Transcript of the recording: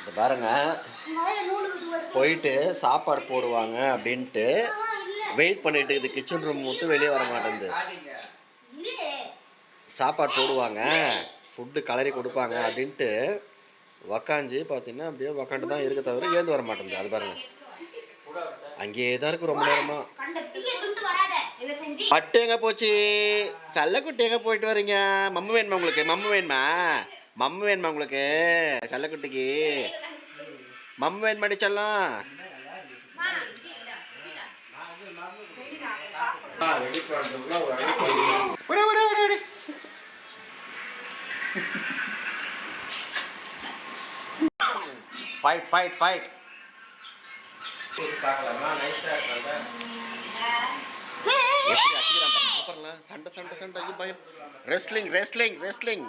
இது பாருங்க. போயிட்டு சாப்பாடு போடுவாங்க அப்படின்ட்டு வெயிட் பண்ணிட்டு இது கிச்சன் ரூம் மட்டும் வெளியே வர மாட்டேங்குது. சாப்பாடு போடுவாங்க. ஃபுட்டு கலரி கொடுப்பாங்க அப்படின்ட்டு உக்காஞ்சி பார்த்தீங்கன்னா அப்படியே உக்காண்டு தான் இருக்க தவிர ஏந்து வர மாட்டேங்குது. அது பாருங்க. அங்கேயே தான் இருக்கு ரொம்ப நேரமா. பட்டு எங்க போச்சு? சல்லக்குட்டி எங்க போயிட்டு வரீங்க? மம்மு வேணுமா உங்களுக்கு? மம்மு வேணுமா? மம்மு வேணுமா உங்களுக்கு? சல்லக்குட்டிக்கு. மம்மு வேணுமாடி செல்லம்? விடு, விடு, விடு, விடு. ஃபைட் ஃபைட் ஃபைட் எப்படி அடிச்சுக்கிறான் அப்புறம்லாம் சண்டை சண்டை சண்டை ஐயோ பயம். Wrestling wrestling wrestling